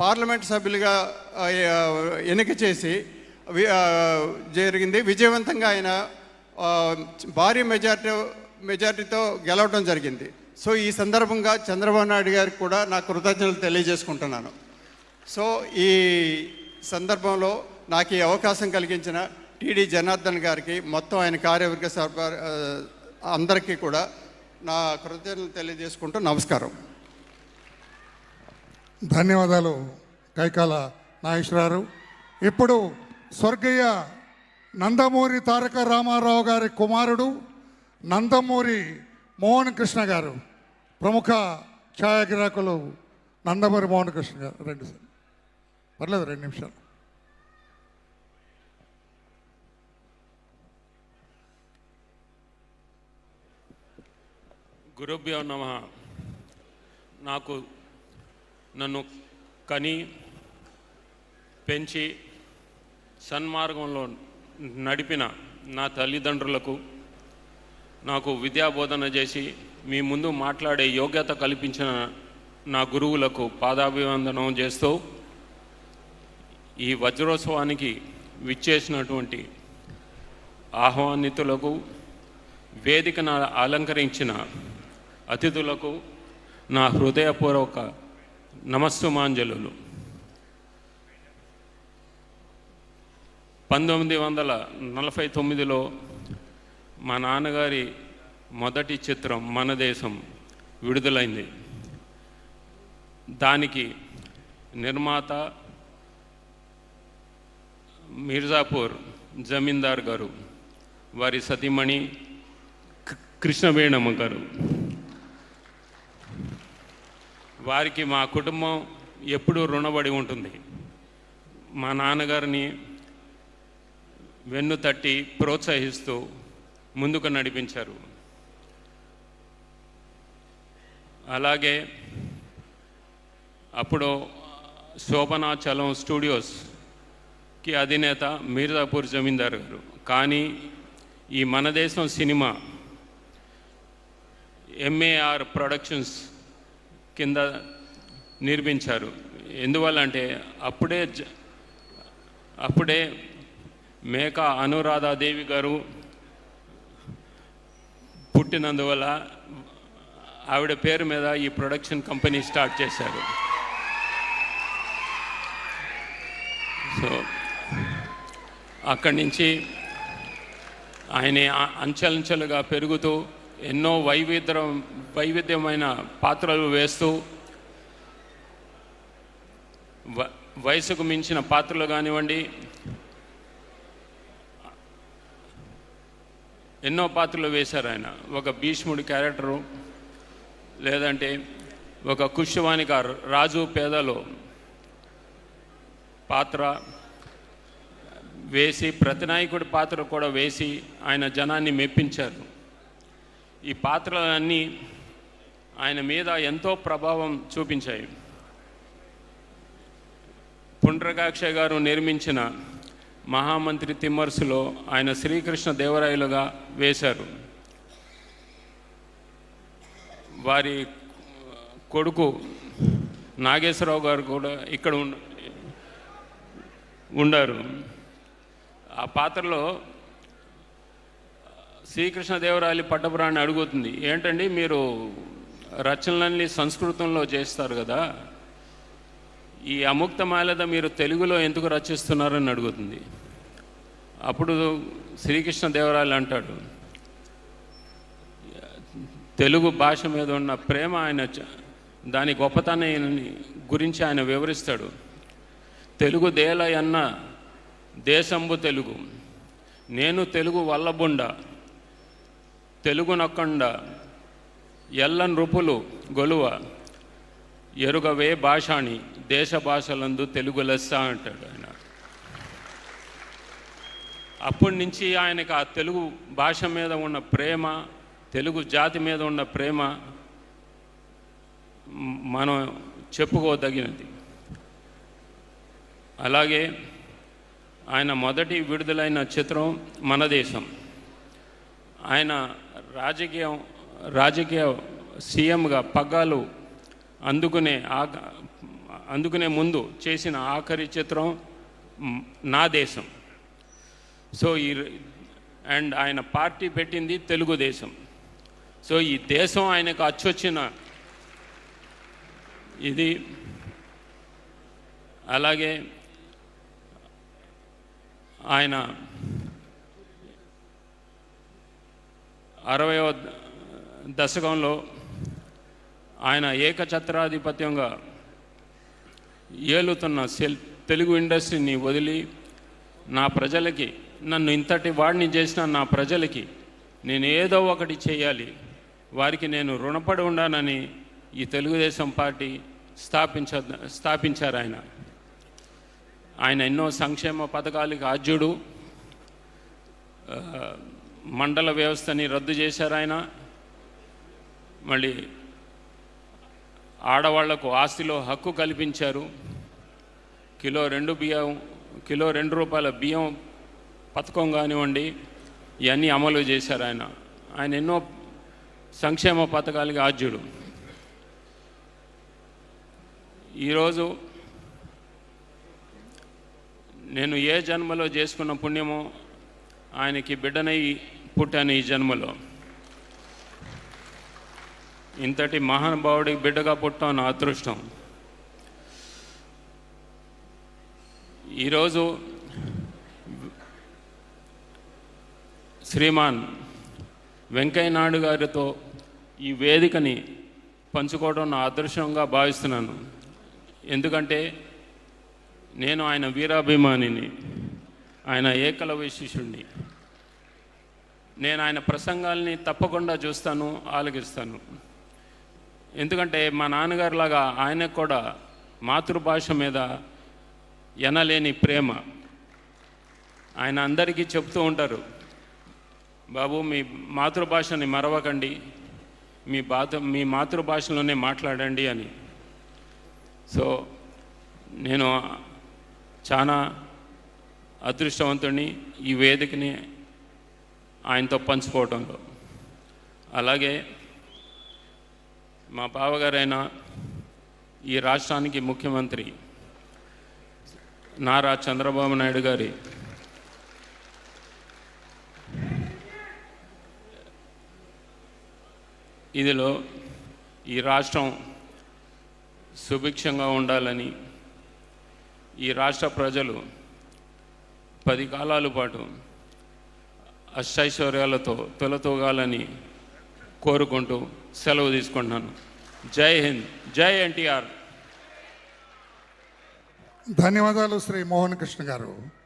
Parliament సభ్యులుగా ఎన్నిక చేసి జరిగింది. విజయవంతంగా ఆయన భారీ మెజార్టీ మెజార్టీతో గెలవడం జరిగింది. సో ఈ సందర్భంగా చంద్రబాబు నాయుడు గారికి కూడా నా కృతజ్ఞతలు తెలియజేసుకుంటున్నాను. సో ఈ సందర్భంలో నాకు ఈ అవకాశం కలిగించిన టీడీ జనార్దన్ గారికి మొత్తం ఆయన కార్యవర్గ సభ అందరికీ కూడా నా కృతజ్ఞతలు తెలియజేసుకుంటూ నమస్కారం. ధన్యవాదాలు కైకాల నాగేశ్వరరావు. ఇప్పుడు స్వర్గీయ నందమూరి తారక రామారావు గారి కుమారుడు నందమూరి మోహన్ కృష్ణ గారు. ప్రముఖ ఛాయాగ్రాహకులు నందమూరి మోహన్ కృష్ణ గారు. రెండు సార్. పర్లేదు రెండు నిమిషాలు. గురుభ్యో నమ. నాకు నన్ను కని పెంచి సన్మార్గంలో నడిపిన నా తల్లిదండ్రులకు నాకు విద్యాబోధన చేసి మీ ముందు మాట్లాడే యోగ్యత కల్పించిన నా గురువులకు పాదాభివందనం చేస్తూ ఈ వజ్రోత్సవానికి విచ్చేసినటువంటి ఆహ్వానితులకు వేదికను అలంకరించిన అతిథులకు నా హృదయపూర్వక నమస్సుమాంజలులు. పంతొమ్మిది వందల నలభై తొమ్మిదిలో మా నాన్నగారి మొదటి చిత్రం మన దేశం విడుదలైంది. దానికి నిర్మాత మిర్జాపూర్ జమీందార్ గారు వారి సతీమణి కృష్ణవేణమ్మ గారు వారికి మా కుటుంబం ఎప్పుడూ రుణపడి ఉంటుంది. మా నాన్నగారిని వెన్ను తట్టి ప్రోత్సహిస్తూ ముందుకు నడిపించారు. అలాగే అప్పుడు శోభనాచలం స్టూడియోస్కి అధినేత మీర్జాపూర్ జమీందార్ గారు. కానీ ఈ మన దేశం సినిమా ఎంఏఆర్ ప్రొడక్షన్స్ కింద నిర్మించారు. ఎందువల్ల అంటే అప్పుడే జ- అప్పుడే మేక అనురాధాదేవి గారు పుట్టినందువల్ల ఆవిడ పేరు మీద ఈ ప్రొడక్షన్ కంపెనీ స్టార్ట్ చేశారు. సో అక్కడి నుంచి ఆయన అంచెలంచెలుగా పెరుగుతూ ఎన్నో వైవిధ్యం వైవిధ్యమైన పాత్రలు వేస్తూ వ- వయసుకు మించిన పాత్రలు కానివ్వండి ఎన్నో పాత్రలు వేశారు ఆయన. ఒక భీష్ముడి క్యారెక్టరు లేదంటే ఒక కుష్యవానిక రాజు పేదలో పాత్ర వేసి ప్రతినాయకుడి పాత్ర కూడా వేసి ఆయన జనాన్ని మెప్పించారు. ఈ పాత్రలన్నీ ఆయన మీద ఎంతో ప్రభావం చూపించాయి. పుండ్రకాక్ష గారు నిర్మించిన మహామంత్రి తిమ్మర్సులో ఆయన శ్రీకృష్ణ దేవరాయలుగా వేశారు. వారి కొడుకు నాగేశ్వరరావు గారు కూడా ఇక్కడ ఉండారు. ఆ పాత్రలో శ్రీకృష్ణదేవరాయలు పట్టపురాణి అడుగుతుంది. ఏంటండి మీరు రచనలన్నీ సంస్కృతంలో చేస్తారు కదా? ఈ అముక్త మాలద మీరు తెలుగులో ఎందుకు రచిస్తున్నారని అడుగుతుంది. అప్పుడు శ్రీకృష్ణదేవరాయలు అంటాడు తెలుగు భాష మీద ఉన్న ప్రేమ ఆయన దాని గొప్పతనాన్ని గురించి ఆయన వివరిస్తాడు. తెలుగు దేలయన్న దేశంబు తెలుగు నేను తెలుగు వల్లబుండ తెలుగునొక్కండ ఎల్ల నృపులు గొలువ ఎరుగవే భాషాని దేశ భాషలందు తెలుగు లెస్స అంటాడు ఆయన. అప్పటి నుంచి ఆయనకు ఆ తెలుగు భాష మీద ఉన్న ప్రేమ తెలుగు జాతి మీద ఉన్న ప్రేమ మనం చెప్పుకోదగినది. అలాగే ఆయన మొదటి విడుదలైన చిత్రం మన దేశం. ఆయన రాజకీయం రాజకీయ సీఎంగా పగ్గాలు అందుకునే ఆ అందుకునే ముందు చేసిన ఆఖరి చిత్రం నా దేశం. సో ఈ అండ్ ఆయన పార్టీ పెట్టింది తెలుగుదేశం సో ఈ దేశం ఆయనకు అచ్చొచ్చిన ఇది. అలాగే ఆయన అరవయవ దశకంలో ఆయన ఏకఛత్రాధిపత్యంగా ఏలుతున్న సెల్ తెలుగు ఇండస్ట్రీని వదిలి నా ప్రజలకి నన్ను ఇంతటి వాడిని చేసిన నా ప్రజలకి నేను ఏదో ఒకటి చేయాలి. వారికి నేను రుణపడి ఉండానని ఈ తెలుగుదేశం పార్టీ స్థాపించ స్థాపించారు ఆయన. ఆయన ఎన్నో సంక్షేమ పథకాలకి ఆద్యుడు మండల వ్యవస్థని రద్దు చేశారు ఆయన. మళ్ళీ ఆడవాళ్ళకు ఆస్తిలో హక్కు కల్పించారు. కిలో రెండు బియ్యం కిలో రెండు రూపాయల బియ్యం పథకం కానివ్వండి ఇవన్నీ అమలు చేశారు ఆయన. ఆయన ఎన్నో సంక్షేమ పథకాలకి ఆద్యుడు ఈరోజు నేను ఏ జన్మలో చేసుకున్న పుణ్యమో ఆయనకి బిడ్డనై పుట్టాను ఈ జన్మలో. ఇంతటి మహానుభావుడికి బిడ్డగా పుట్టాం నా అదృష్టం. ఈరోజు శ్రీమాన్ వెంకయ్య నాయుడు గారితో ఈ వేదికని పంచుకోవడం నా అదృష్టంగా భావిస్తున్నాను. ఎందుకంటే నేను ఆయన వీరాభిమానిని. ఆయన ఏకలవ్య శిష్యుణ్ణి. నేను ఆయన ప్రసంగాల్ని తప్పకుండా చూస్తాను ఆలకిస్తాను. ఎందుకంటే మా నాన్నగారిలాగా ఆయనకు కూడా మాతృభాష మీద ఎనలేని ప్రేమ. ఆయన అందరికీ చెప్తూ ఉంటారు బాబు మీ మాతృభాషని మరవకండి మీ బాత మీ మాతృభాషలోనే మాట్లాడండి అని. సో నేను చాలా అదృష్టవంతుడిని ఈ వేదికని ఆయనతో పంచుకోవటంలో. అలాగే మా బావగారైన ఈ రాష్ట్రానికి ముఖ్యమంత్రి నారా చంద్రబాబు నాయుడు గారి ఇదిలో ఈ రాష్ట్రం సుభిక్షంగా ఉండాలని ఈ రాష్ట్ర ప్రజలు పది కాలాల పాటు అష్టైశ్వర్యాలతో తొలతూగాలని కోరుకుంటూ సెలవు తీసుకుంటున్నాను. జై హింద్. జై ఎన్టీఆర్. ధన్యవాదాలు శ్రీ మోహన్ కృష్ణ గారు.